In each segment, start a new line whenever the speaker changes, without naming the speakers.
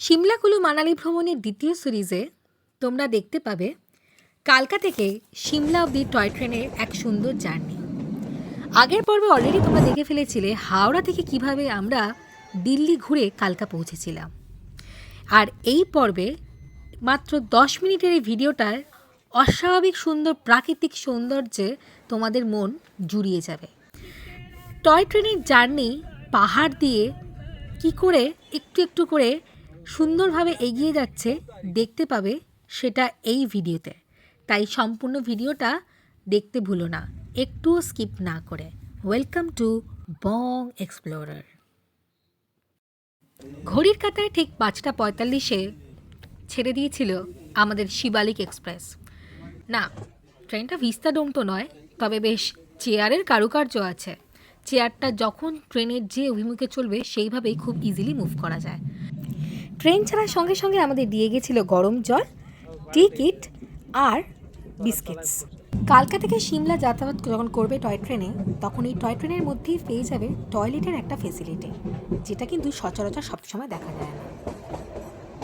সিমলা কুলু মানালি ভ্রমণের দ্বিতীয় সিরিজে তোমরা দেখতে পাবে কালকা থেকে সিমলা অব্দি টয় ট্রেনের এক সুন্দর জার্নি। আগের পর্বে অলরেডি তোমরা দেখে ফেলেছিলে হাওড়া থেকে কীভাবে আমরা দিল্লি ঘুরে কালকা পৌঁছেছিলাম। আর এই পর্বে মাত্র দশ মিনিটের এই ভিডিওটার অস্বাভাবিক সুন্দর প্রাকৃতিক সৌন্দর্যে তোমাদের মন জুড়িয়ে যাবে। টয় ট্রেনের জার্নি পাহাড় দিয়ে কি করে একটু একটু করে সুন্দরভাবে এগিয়ে যাচ্ছে, দেখতে পাবে সেটা এই ভিডিওতে। তাই সম্পূর্ণ ভিডিওটা দেখতে ভুলো না, একটুও স্কিপ না করে। ওয়েলকাম টু বং এক্সপ্লোরার ঘড়ির কাঁটায় ঠিক পাঁচটা পঁয়তাল্লিশে ছেড়ে দিয়েছিল আমাদের শিবালিক এক্সপ্রেস। না, ট্রেনটা ভিস্তাডোম তো নয়, তবে বেশ চেয়ারের কারুকার্য আছে। চেয়ারটা যখন ট্রেনের যে অভিমুখে চলবে, সেইভাবেই খুব ইজিলি মুভ করা যায়। ট্রেন ছাড়ার সঙ্গে সঙ্গে আমাদের দিয়ে গেছিল গরম জল টিকিট আর বিস্কিটস কালকা থেকে সিমলা যাতায়াত যখন করবে টয় ট্রেনে তখন এই টয় ট্রেনের মধ্যেই পেয়ে যাবে টয়লেটের একটা ফেসিলিটি যেটা কিন্তু সচরাচর সবসময় দেখা যায় না।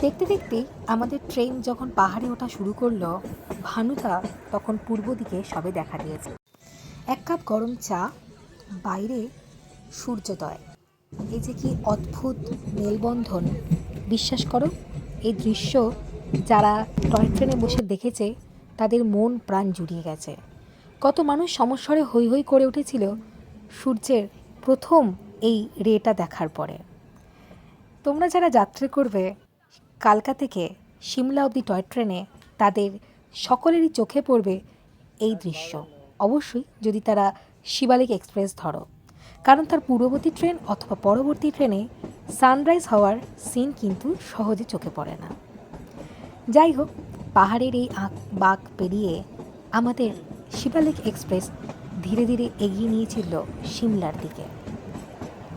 দেখতে দেখতেই আমাদের ট্রেন যখন পাহাড়ে ওঠা শুরু করল, ভানুদা তখন পূর্ব দিকে সবে দেখা দিয়েছে। এক কাপ গরম চা, বাইরে সূর্যোদয়। এই যে কি অদ্ভুত মেলবন্ধন বিশ্বাস করো, এই দৃশ্য যারা টয় ট্রেনে বসে দেখেছে, তাদের মন প্রাণ জুড়িয়ে গেছে। কত মানুষ সমস্বরে হৈ হৈ করে উঠেছিল সূর্যের প্রথম এই রেটা দেখার পরে। তোমরা যারা যাত্রা করবে, কালকা থেকে সিমলা অবধি টয় ট্রেনে, তাদের সকলেরই চোখে পড়বে এই দৃশ্য। অবশ্যই যদি তারা শিবালিক এক্সপ্রেস ধরো। কারণ তার পূর্ববর্তী ট্রেন অথবা পরবর্তী ট্রেনে সানরাইজ হওয়ার সিন কিন্তু সহজে চোখে পড়ে না। যাই হোক, পাহাড়ের এই আঁক বাঁক পেরিয়ে আমাদের শিবালিক এক্সপ্রেস ধীরে ধীরে এগিয়ে নিয়েছিল সিমলার দিকে।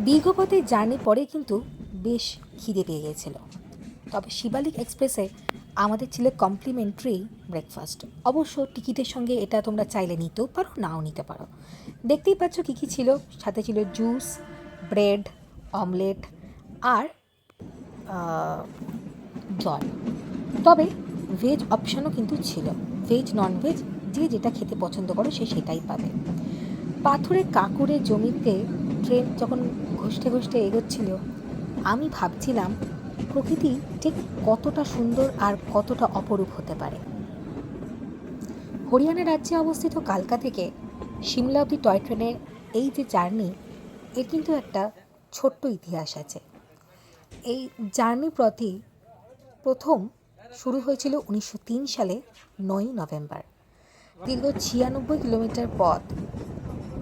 দীর্ঘপথের জার্নি পরে কিন্তু বেশ খিদে পেয়ে গেছিল তবে শিবালিক এক্সপ্রেসে আমাদের ছিল কমপ্লিমেন্টারি ব্রেকফাস্ট অবশ্য টিকিটের সঙ্গে এটা তোমরা চাইলে নিতেও পারো, নাও নিতে পারো। দেখতেই পাচ্ছ কী কী ছিল? সাথে ছিল জুস ব্রেড অমলেট আর জল। তবে ভেজ অপশানও কিন্তু ছিল। ভেজ নন ভেজ যে যেটা খেতে পছন্দ করো সে সেটাই পাবে। পাথুরে কাকুরে জমিতে ট্রেন যখন ঘষতে ঘষতে এগোচ্ছিল, আমি ভাবছিলাম প্রকৃতি ঠিক কতটা সুন্দর আর কতটা অপরূপ হতে পারে। হরিয়ানা রাজ্যে অবস্থিত কালকা থেকে সিমলা অবধি টয় ট্রেনের এই যে জার্নি, এর কিন্তু একটা ছোট্ট ইতিহাস আছে। এই জার্নি প্রতি প্রথম শুরু হয়েছিল উনিশশো তিন সালে নয়ই নভেম্বর। দীর্ঘ ছিয়ানব্বই কিলোমিটার পথ,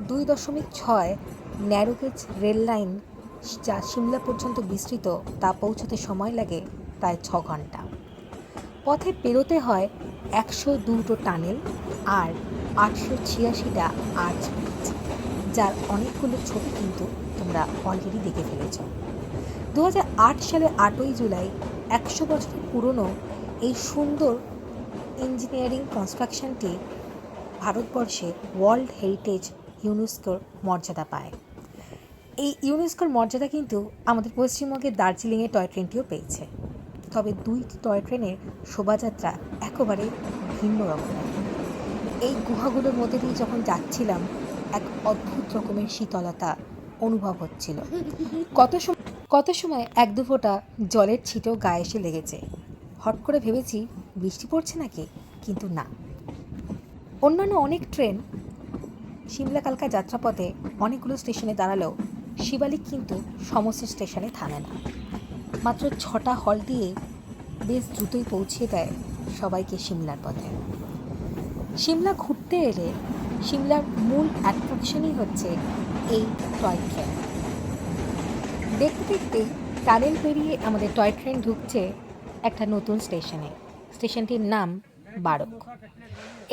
দুই দশমিক ছয় ন্যারোগেজ রেল লাইন যা সিমলা পর্যন্ত বিস্তৃত, তা পৌঁছতে সময় লাগে প্রায় ছ ঘণ্টা। পথে পেরোতে হয় একশো দুটো টানেল আর আটশো ছিয়াশিটা আর্চ ব্রিজ, যার অনেকগুলো ছবি কিন্তু তোমরা অলরেডি দেখে ফেলেছ। দু হাজার আট সালে আটই জুলাই, একশো বছরের পুরনো এই সুন্দর ইঞ্জিনিয়ারিং কনস্ট্রাকশনটি ভারতবর্ষে ওয়ার্ল্ড হেরিটেজ ইউনেস্কোর মর্যাদা পায়। এই ইউনেস্কোর মর্যাদা কিন্তু আমাদের পশ্চিমবঙ্গের দার্জিলিংয়ে টয় ট্রেনটিও পেয়েছে। তবে দুই টয় ট্রেনের শোভাযাত্রা একেবারে ভিন্ন রকমের এই গুহাগুলোর মধ্যে দিয়ে যখন যাচ্ছিলাম, এক অদ্ভুত রকমের শীতলতা অনুভব হচ্ছিল। কত সময় কত সময় এক দু ফোঁটা জলের ছিটেও গায়ে এসে লেগেছে। হট করে ভেবেছি, বৃষ্টি পড়ছে নাকি? কিন্তু না। অন্যান্য অনেক ট্রেন সিমলা কালকা যাত্রাপথে অনেকগুলো স্টেশনে দাঁড়ালেও শিবালিক কিন্তু সমস্ত স্টেশনে থামে না। মাত্র ছটা হল দিয়ে বেশ দ্রুতই পৌঁছে দেয় সবাইকে সিমলার পথে। সিমলা ঘুরতে এলে সিমলার মূল অ্যাট্রাকশনই হচ্ছে এই টয় ট্রেন দেখতে দেখতে টানেল পেরিয়ে আমাদের টয় ট্রেন ঢুকছে একটা নতুন স্টেশনে। স্টেশনটির নাম বারক।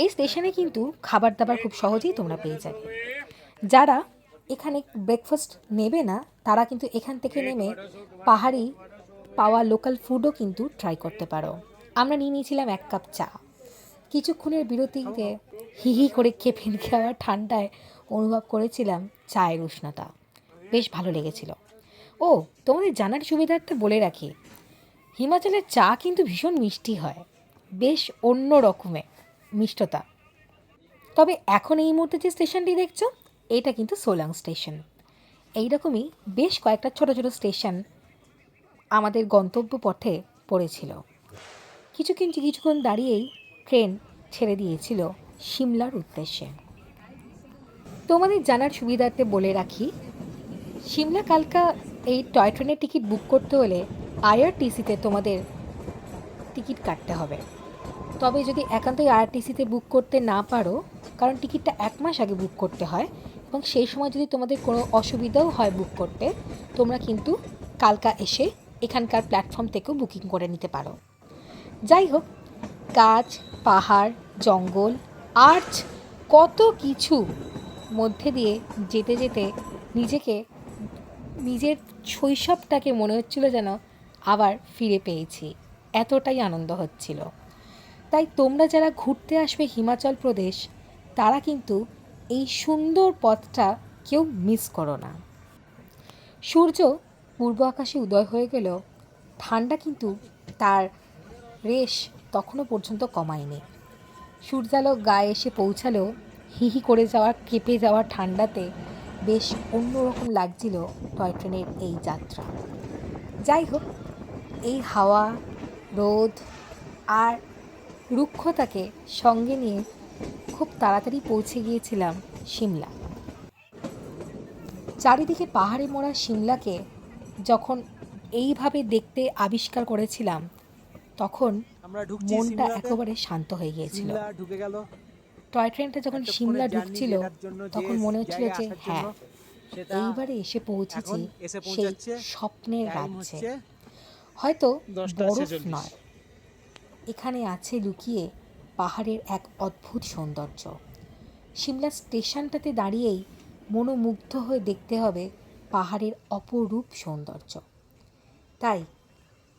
এই স্টেশনে কিন্তু খাবার দাবার খুব সহজেই তোমরা পেয়ে যাবে। যারা এখানে ব্রেকফাস্ট নেবে না, তারা কিন্তু এখান থেকে নেমে পাহাড়ি পাওয়া লোকাল ফুডও কিন্তু ট্রাই করতে পারো। আমরা নিয়ে নিয়েছিলাম এক কাপ চা। কিছুক্ষণের বিরতিতে হি হি করে কেঁপে খাওয়া ঠান্ডায় অনুভব করেছিলাম চায়ের উষ্ণতা। বেশ ভালো লেগেছিল। ও, তোমাদের জানার সুবিধার্থে বলে রাখি, হিমাচলের চা কিন্তু ভীষণ মিষ্টি হয়। বেশ অন্য রকমের মিষ্টতা। তবে এখন এই মুহূর্তে যে স্টেশনটি দেখছ এটা কিন্তু সোলাং স্টেশন। এইরকমই বেশ কয়েকটা ছোট ছোট স্টেশন আমাদের গন্তব্য পথে পড়েছিল। কিছু কিন্তু কিছুক্ষণ দাঁড়িয়েই ট্রেন ছেড়ে দিয়েছিল সিমলার উদ্দেশ্যে। তোমাদের জানার সুবিধার্থে বলে রাখি, সিমলা কালকা এই টয় ট্রেনের টিকিট বুক করতে হলে আইআরটিসিতে তোমাদের টিকিট কাটতে হবে। তবে যদি একান্তই আরটিসিতে বুক করতে না পারো, কারণ টিকিটটা এক মাস আগে বুক করতে হয় এবং সেই সময় যদি তোমাদের কোনো অসুবিধাও হয় বুক করতে, তোমরা কিন্তু কালকা এসে এখানকার প্ল্যাটফর্ম থেকেও বুকিং করে নিতে পারো। যাই হোক, গাছ, পাহাড়, জঙ্গল আর্চ কত কিছু মধ্যে দিয়ে যেতে যেতে নিজেকে, নিজের শৈশবটাকে মনে হচ্ছিল যেন আবার ফিরে পেয়েছি। এতটাই আনন্দ হচ্ছিল। তাই তোমরা যারা ঘুরতে আসবে হিমাচল প্রদেশ, তারা কিন্তু এই সুন্দর পথটা কেউ মিস করো না। সূর্য পূর্ব আকাশে উদয় হয়ে গেলেও ঠান্ডা কিন্তু তার রেশ তখনও পর্যন্ত কমায়নি। সূর্যালো গায়ে এসে পৌঁছালেও হিহি করে যাওয়া, কেঁপে যাওয়া ঠান্ডাতে বেশ অন্যরকম লাগছিল টয় ট্রেনের এই যাত্রা। যাই হোক, এই হাওয়া, রোদ আর রুক্ষতাকে সঙ্গে নিয়ে খুব তাড়াতাড়ি পৌঁছে গিয়েছিলাম সিমলা চারিদিকে পাহাড়ে মোড়া সিমলাকে যখন এইভাবে দেখতে আবিষ্কার করেছিলাম তখন মনটা একেবারে শান্ত হয়ে গিয়েছিল। টয় ট্রেনটা যখন সিমলা ঢুকছিল তখন মনে হচ্ছিল যে হ্যাঁ এইবারে এসে পৌঁছেছি সেই স্বপ্নের রাজ্যে। হয়তো বরফ নয় এখানে আছে লুকিয়ে পাহাড়ের এক অদ্ভুত সৌন্দর্য। সিমলা স্টেশনটাতে দাঁড়িয়েই মনোমুগ্ধ হয়ে দেখতে হবে পাহাড়ের অপরূপ সৌন্দর্য। তাই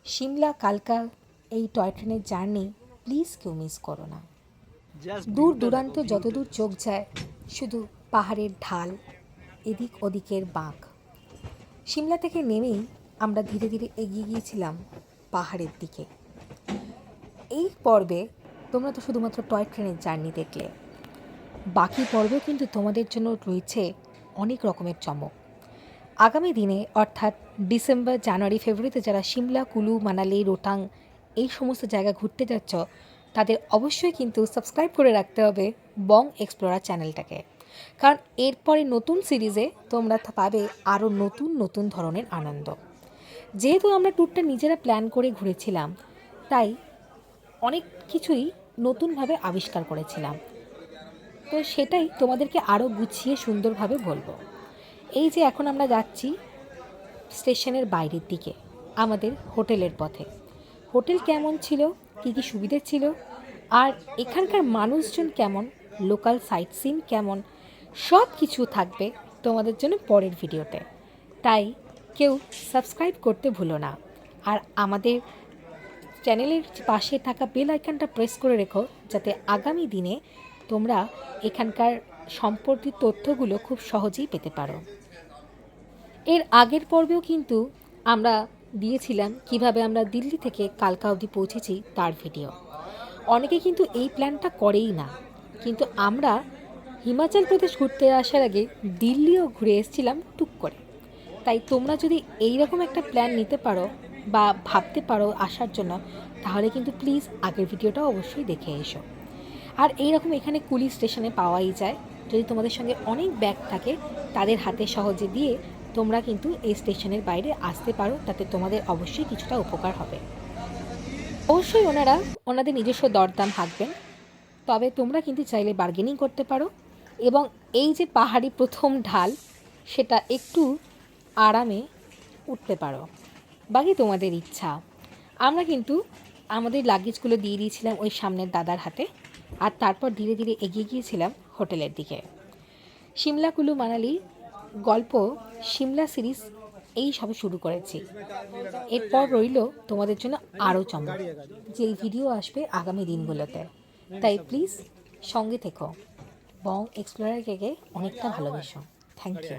সিমলা কালকা এই টয় ট্রেনের জার্নি প্লিজ কেউ মিস করো না। দূর দূরান্ত। যতদূর চোখ যায় শুধু পাহাড়ের ঢাল এদিক ওদিকের বাঁক। সিমলা থেকে নেমেই আমরা ধীরে ধীরে এগিয়ে গিয়েছিলাম পাহাড়ের দিকে। এই পর্বে তোমরা তো শুধুমাত্র টয় ট্রেনের জার্নি দেখলে। বাকি পর্বেও কিন্তু তোমাদের জন্য রয়েছে অনেক রকমের চমক। আগামী দিনে, অর্থাৎ ডিসেম্বর, জানুয়ারি, ফেব্রুয়ারিতে যারা সিমলা, কুলু, মানালি, রোটাং এই সমস্ত জায়গা ঘুরতে যাচ্ছ, তাদের অবশ্যই কিন্তু সাবস্ক্রাইব করে রাখতে হবে বং এক্সপ্লোরার চ্যানেলটাকে। কারণ এরপরে নতুন সিরিজে তোমরা পাবে আরও নতুন নতুন ধরনের আনন্দ। যেহেতু আমরা ট্যুরটা নিজেরা প্ল্যান করে ঘুরেছিলাম, তাই অনেক কিছুই নতুনভাবে আবিষ্কার করেছিলাম। তো সেটাই তোমাদেরকে আরও গুছিয়ে সুন্দরভাবে বলব। এই যে এখন আমরা যাচ্ছি স্টেশনের বাইরের দিকে, আমাদের হোটেলের পথে। হোটেল কেমন ছিল? কী কী সুবিধে ছিল? আর এখানকার মানুষজন কেমন? লোকাল সাইট সিন কেমন? সব কিছু থাকবে তোমাদের জন্য পরের ভিডিওতে। তাই কেউ সাবস্ক্রাইব করতে ভুলো না। আর আমাদের চ্যানেলের পাশে থাকা বেল আইকনটা প্রেস করে রেখো, যাতে আগামী দিনে তোমরা এখানকার সম্পর্কিত তথ্যগুলো খুব সহজেই পেতে পারো। এর আগের পর্বেও কিন্তু আমরা দিয়েছিলাম কীভাবে আমরা দিল্লি থেকে কালকা অবধি পৌঁছেছি তার ভিডিও। অনেকে কিন্তু এই প্ল্যানটা করেই না। কিন্তু আমরা হিমাচল প্রদেশ ঘুরতে আসার আগে দিল্লিও ঘুরে এসেছিলাম টুক করে। তাই তোমরা যদি এই রকম একটা প্ল্যান নিতে পারো বা ভাবতে পারো আসার জন্য, তাহলে কিন্তু প্লিজ আগের ভিডিওটা অবশ্যই দেখে এসো। আর এই রকম এখানে কুলি স্টেশনে পাওয়াই যায়। যদি তোমাদের সঙ্গে অনেক ব্যাগ থাকে, তাদের হাতে সহজে দিয়ে তোমরা কিন্তু এই স্টেশনের বাইরে আসতে পারো, তাতে তোমাদের অবশ্যই কিছুটা উপকার হবে। অবশ্যই ওনারা ওনাদের নিজস্ব দরদাম হাঁকবেন। তবে তোমরা কিন্তু চাইলে বার্গেনিং করতে পারো। এবং এই যে পাহাড়ি প্রথম ঢাল, সেটা একটু আরামে উঠতে পারো। বাকি তোমাদের ইচ্ছা। আমরা কিন্তু আমাদের লাগেজগুলো দিয়ে দিয়েছিলাম ওই সামনের দাদার হাতে আর তারপর ধীরে ধীরে এগিয়ে গিয়েছিলাম হোটেলের দিকে। সিমলা কুলু মানালি গল্প সিমলা সিরিজ এই সবে শুরু করেছি। এরপর রইল তোমাদের জন্য আরও চমক। যে ভিডিও আসবে আগামী দিনগুলোতে। তাই প্লিজ সঙ্গে থেকো। বং এক্সপ্লোরারকে অনেকটা ভালোবেসো। Thank you